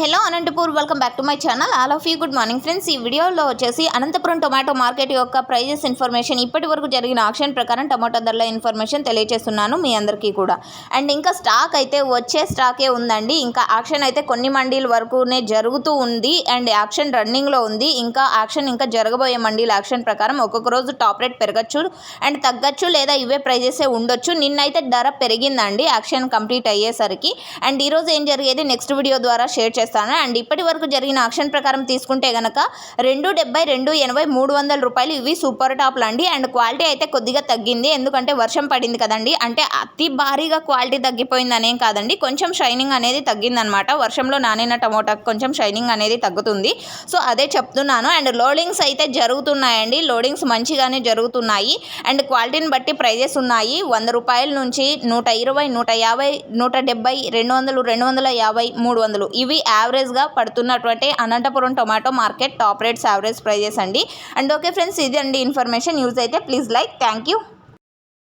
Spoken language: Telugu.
Hello Anantapur welcome back to my channel all of you good morning friends ఈ వీడియోలో వచ్చేసి అనంతపురం టొమాటో మార్కెట్ యొక్క ప్రైజెస్ ఇన్ఫర్మేషన్ ఇప్పటి వరకు జరిగిన ఆక్షన్ ప్రకారం టమాటో ధరల ఇన్ఫర్మేషన్ తెలియజేస్తున్నాను మీ అందరికీ కూడా. అండ్ ఇంకా స్టాక్ అయితే వచ్చే స్టాకే ఉందండి. ఇంకా ఆక్షన్ అయితే కొన్ని మండీల వరకునే జరుగుతూ ఉంది. అండ్ యాక్షన్ రన్నింగ్లో ఉంది. ఇంకా యాక్షన్ ఇంకా జరగబోయే మండీల యాక్షన్ ప్రకారం ఒక్కొక్క రోజు టాప్ రేట్ పెరగచ్చు. అండ్ తగ్గచ్చు లేదా ఇవే ప్రైజెసే ఉండొచ్చు. నిన్నైతే ధర పెరిగిందండి. యాక్షన్ కంప్లీట్ అయ్యేసరికి. అండ్ ఈరోజు ఏం జరిగేది? నెక్స్ట్ వీడియో ద్వారా షేర్ చేస్తాను. అండ్ ఇప్పటి వరకు జరిగిన ఆక్షన్ ప్రకారం తీసుకుంటే గనక రెండు డెబ్బై రెండు ఎనభై మూడు వందల రూపాయలు ఇవి సూపర్ టాప్లు అండి. అండ్ క్వాలిటీ అయితే కొద్దిగా తగ్గింది. ఎందుకంటే వర్షం పడింది కదండి. అంటే అతి భారీగా క్వాలిటీ తగ్గిపోయింది అనేం కాదండి. కొంచెం షైనింగ్ అనేది తగ్గిందనమాట. వర్షంలో నానిన టమోటా కొంచెం షైనింగ్ అనేది తగ్గుతుంది. సో అదే చెప్తున్నాను. అండ్ లోడింగ్స్ అయితే జరుగుతున్నాయండి. లోడింగ్స్ మంచిగానే జరుగుతున్నాయి. అండ్ క్వాలిటీని బట్టి ప్రైజెస్ ఉన్నాయి. వంద రూపాయల నుంచి నూట ఇరవై నూట యాభై నూట డెబ్బై రెండు వందలు రెండు వందల యాభై మూడు వందలు ఇవి యావరేజ్గా పడుతున్నటువంటి Anantapuram tomato market top rates average prices అండి. అండ్ ఓకే ఫ్రెండ్స్ ఇది అండి ఇన్ఫర్మేషన్. యూజ్ అయితే ప్లీజ్ లైక్ థ్యాంక్ యూ